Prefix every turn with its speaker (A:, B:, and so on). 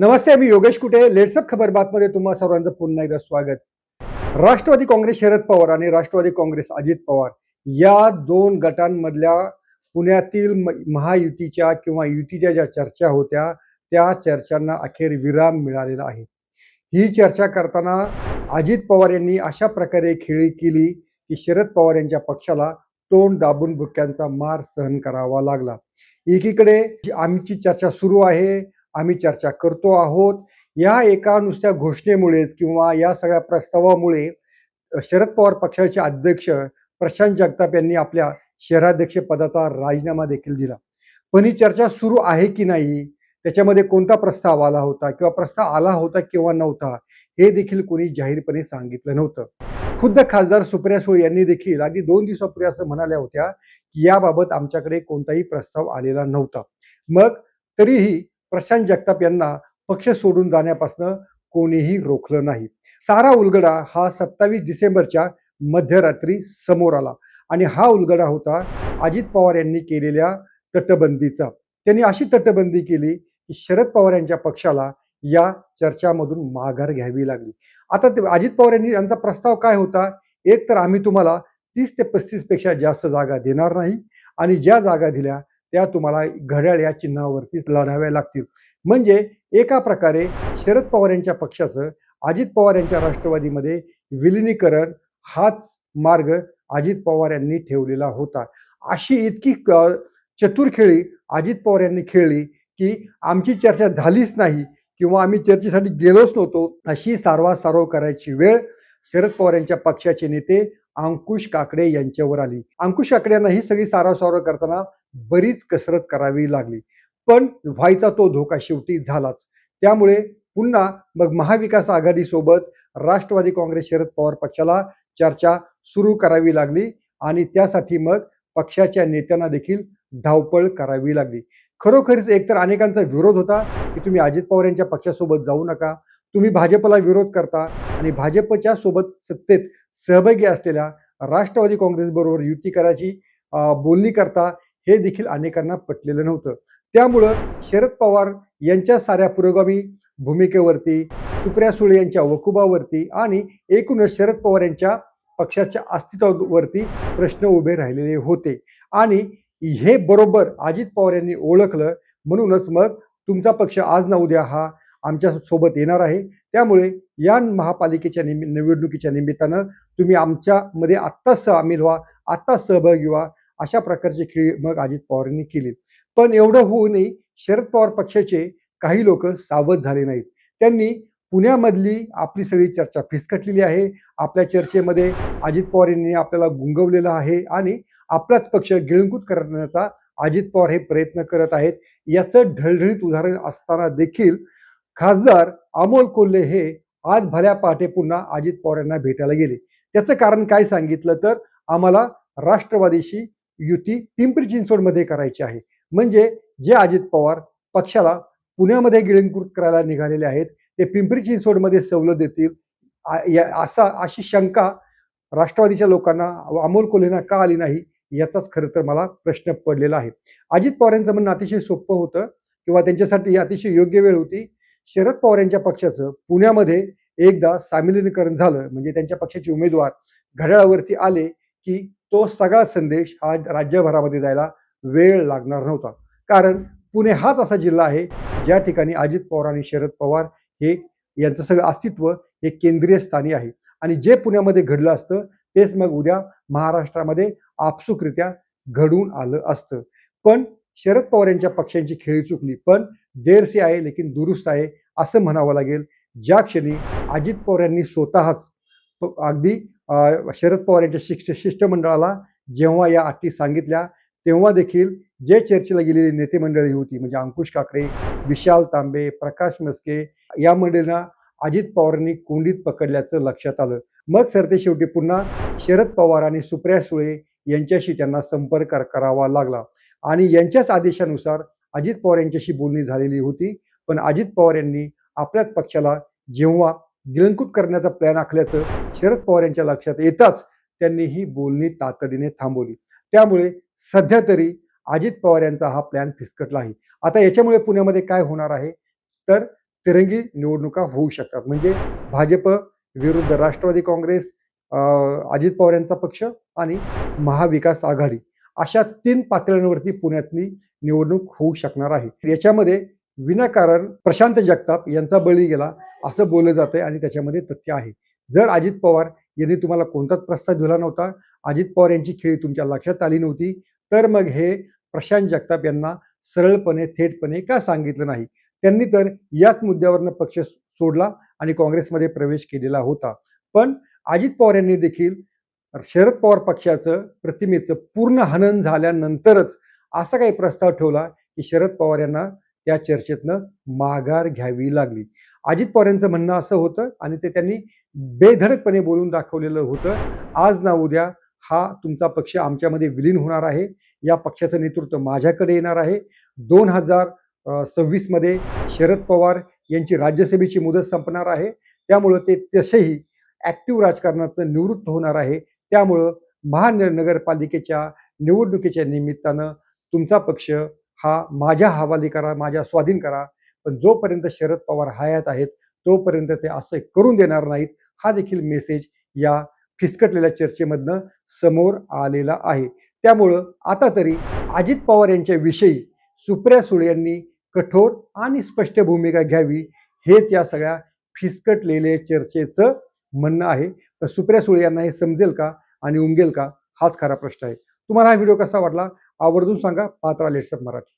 A: नमस्ते मी योगेश कुटे. लेट्सअप खबर बातमध्ये तुम्हा सर्वांचं पुन्हा एकदा स्वागत. राष्ट्रवादी काँग्रेस शरद पवार आणि राष्ट्रवादी काँग्रेस अजित पवार या दोन गटांमधल्या पुण्यातील म- महायुतीच्या किंवा युतीच्या ज्या चर्चा होत्या त्या चर्चांना अखेर विराम मिळालेला आहे. ही चर्चा करताना अजित पवार यांनी अशा प्रकारे खेळी केली की शरद पवार यांच्या पक्षाला तोंड दाबून भुक्यांचा मार सहन करावा लागला. एकीकडे आमची चर्चा सुरू आहे आम्ही चर्चा करतो आहोत. या एका नुसत्या घोषणेमुळेच किंवा या सगळ्या प्रस्तावामुळे शरद पवार पक्षाचे अध्यक्ष प्रशांत जगताप यांनी आपल्या शहराध्यक्ष पदाचा राजीनामा देखील दिला. पण ही चर्चा सुरू आहे की नाही त्याच्यामध्ये कोणता प्रस्ताव आला होता किंवा प्रस्ताव आला होता किंवा नव्हता हे देखील कोणी जाहीरपणे सांगितलं नव्हतं. खुद्द खासदार सुप्रिया सुळे यांनी देखील आधी दोन दिवसापूर्वी असं म्हणाल्या होत्या की याबाबत आमच्याकडे कोणताही प्रस्ताव आलेला नव्हता. मग तरीही प्रशांत जगताप यांना पक्ष सोडून जाण्यापासून कोणीही रोखलं नाही. सारा उलगडा हा सत्तावीस डिसेंबरच्या मध्यरात्री समोर आला आणि हा उलगडा होता अजित पवार यांनी केलेल्या तटबंदीचा. त्यांनी अशी तटबंदी केली की शरद पवार यांच्या पक्षाला या चर्चामधून माघार घ्यावी लागली. आता ते अजित पवार यांनी यांचा प्रस्ताव काय होता? एक तर आम्ही तुम्हाला तीस ते पस्तीसपेक्षा जास्त जागा देणार नाही आणि ज्या जागा दिल्या त्या तुम्हाला घड्याळ या चिन्हावरतीच लढाव्या लागतील. म्हणजे एका प्रकारे शरद पवार यांच्या पक्षाचं अजित पवार यांच्या राष्ट्रवादीमध्ये विलिनीकरण हाच मार्ग अजित पवार यांनी ठेवलेला होता. अशी इतकी क- चतुर खेळी अजित पवार यांनी खेळली की आमची चर्चा झालीच नाही किंवा आम्ही चर्चेसाठी गेलोच नव्हतो अशी सारवासारव करायची वेळ शरद पवार यांच्या पक्षाचे नेते अंकुश काकडे यांच्यावर आली. अंकुश काकडे यांना ही सगळी सारवासारव करताना बरीच कसरत करावी लागली. पण व्हायचा तो धोका शेवटी झालाच. त्यामुळे पुन्हा मग महाविकास आघाडीसोबत राष्ट्रवादी काँग्रेस शरद पवार पक्षाला चर्चा सुरू करावी लागली आणि त्यासाठी मग पक्षाच्या नेत्यांना देखील धावपळ करावी लागली. खरोखरीच एकतर अनेकांचा विरोध होता की तुम्ही अजित पवार यांच्या पक्षासोबत जाऊ नका तुम्ही भाजपला विरोध करता आणि भाजपच्या सोबत सत्तेत सहभागी असलेल्या राष्ट्रवादी काँग्रेस बरोबर युती करायची बोलणी करता हे देखील अनेकांना पटलेलं नव्हतं. त्यामुळं शरद पवार यांच्या साऱ्या पुरोगामी भूमिकेवरती सुप्रिया सुळे यांच्या वकुबावरती आणि एकूणच शरद पवार यांच्या पक्षाच्या अस्तित्वावरती प्रश्न उभे राहिलेले होते. आणि हे बरोबर अजित पवार यांनी ओळखलं म्हणूनच मग तुमचा पक्ष आज ना उद्या हा आमच्यासोबत येणार आहे. त्यामुळे या महापालिकेच्या निमि निवडणुकीच्या निमित्तानं तुम्ही आमच्यामध्ये आत्ताच सामील व्हा आत्ताच सहभागी व्हा. अशा प्रकारची खेळी मग अजित पवारांनी केली पण एवढं होऊनही शरद पवार पक्षाचे काही लोक सावध झाले नाहीत. त्यांनी पुण्यामधली आपली सगळी चर्चा फिसकटलेली आहे. आपल्या चर्चेमध्ये अजित पवार यांनी आपल्याला गुंगवलेलं आहे आणि आपलाच पक्ष गिळंकूत करण्याचा अजित पवार हे प्रयत्न करत आहेत. याचं ढळढळीत उदाहरण असताना देखील खासदार अमोल कोल्हे हे आज भल्या पहाटे पुन्हा अजित पवार यांना भेटायला गेले. त्याचं कारण काय सांगितलं तर आम्हाला राष्ट्रवादीशी युती पिंपरी चिंचवडमध्ये करायची आहे. म्हणजे जे अजित पवार पक्षाला पुण्यामध्ये गिळंकृत करायला निघालेले आहेत ते पिंपरी चिंचवडमध्ये सवलत देतील. या- असा अशी शंका राष्ट्रवादीच्या लोकांना अमोल कोल्हेंना का आली नाही याचाच खरं तर मला प्रश्न पडलेला आहे. अजित पवार यांचं म्हणणं अतिशय सोपं होतं किंवा त्यांच्यासाठी अतिशय योग्य वेळ होती. शरद पवार यांच्या पक्षाचं पुण्यामध्ये एकदा सामिलीकरण झालं म्हणजे त्यांच्या पक्षाचे उमेदवार घड्याळावरती आले की तो सगळा संदेश हा राज्यभरामध्ये जायला वेळ लागणार नव्हता. कारण पुणे हाच असा जिल्हा आहे ज्या ठिकाणी अजित पवार आणि शरद पवार हे यांचं सगळं अस्तित्व हे केंद्रीय स्थानी आहे. आणि जे पुण्यामध्ये घडलं असतं तेच मग उद्या महाराष्ट्रामध्ये आपसुकरित्या घडून आलं असतं. पण शरद पवार यांच्या पक्षांची खेळी चुकली पण देरसी आहे लेकिन दुरुस्त आहे असं म्हणावं लागेल. ज्या क्षणी अजित पवार यांनी स्वतःच अगदी शरद पवार यांच्या शिष्ट शिष्टमंडळाला जेव्हा या अटी सांगितल्या तेव्हा देखील जे चर्चेला गेलेली नेते मंडळी होती म्हणजे अंकुश काकडे विशाल तांबे प्रकाश मस्के या मंडळींना अजित पवारांनी कोंडीत पकडल्याचं लक्षात आलं. मग सरते शेवटी पुन्हा शरद पवार आणि सुप्रिया सुळे यांच्याशी त्यांना संपर्क करावा लागला. आणि यांच्याच आदेशानुसार अजित पवार यांच्याशी बोलणी झालेली होती पण अजित पवार यांनी आपल्याच पक्षाला जेव्हा गिळंकृत करण्याचा प्लॅन आखल्याचं शरद पवार यांच्या लक्षात येताच त्यांनी ही बोलणी तातडीने थांबवली. त्यामुळे सध्या तरी अजित पवार यांचा हा प्लॅन फिसकटला आहे. आता याच्यामुळे पुण्यामध्ये काय होणार आहे? तर तिरंगी निवडणुका होऊ शकतात. म्हणजे भाजप विरुद्ध राष्ट्रवादी काँग्रेस अजित पवार यांचा पक्ष आणि महाविकास आघाडी. अशा तीन पातळ्यांवरती पुण्यातली निवडणूक होऊ शकणार आहे. याच्यामध्ये विनाकारण प्रशांत जगताप यांचा बळी गेला असं बोललं जातंय आणि त्याच्यामध्ये तथ्य आहे. जर अजित पवार यांनी तुम्हाला कोणताच प्रस्ताव दिला नव्हता अजित पवार यांची खेळी तुमच्या लक्षात आली नव्हती तर मग हे प्रशांत जगताप यांना सरळपणे थेटपणे का सांगितलं नाही? त्यांनी तर याच मुद्द्यावरनं पक्ष सोडला आणि काँग्रेसमध्ये प्रवेश केलेला होता. पण अजित पवार यांनी देखील शरद पवार पक्षाचं प्रतिमेचं पूर्ण हनन झाल्यानंतरच असा काही प्रस्ताव ठेवला की शरद पवार यांना त्या चर्चेतनं माघार घ्यावी लागली. अजित पवार यांचं म्हणणं असं होतं आणि ते त्यांनी बेधडकपणे बोलून दाखवलेलं होतं. आज ना उद्या हा तुमचा पक्ष आमच्यामध्ये विलीन होणार आहे. या पक्षाचं नेतृत्व माझ्याकडे येणार आहे. दोन हजार सव्वीसमध्ये शरद पवार यांची राज्यसभेची मुदत संपणार आहे. त्यामुळं ते तसेही ॲक्टिव्ह राजकारणातनं निवृत्त होणार आहे. त्यामुळं महानगरपालिकेच्या निवडणुकीच्या निमित्तानं तुमचा पक्ष हा माझ्या हवाली करा माझ्या स्वाधीन करा. पण जोपर्यंत शरद पवार हयात आहेत तोपर्यंत ते असं करून देणार नाहीत हा देखील मेसेज या फिसकटलेल्या चर्चेमधनं समोर आलेला आहे. त्यामुळं आता तरी अजित पवार यांच्याविषयी सुप्रिया सुळे यांनी कठोर आणि स्पष्ट भूमिका घ्यावी हेच या सगळ्या फिसकटलेले चर्चेचं म्हणणं आहे. तर सुप्रिया सुळे यांना हे समजेल का आणि उमगेल का हाच खरा प्रश्न आहे. तुम्हाला हा व्हिडिओ कसा वाटला आवर्जून सांगा. पात्रा लेट्सअप मराठी.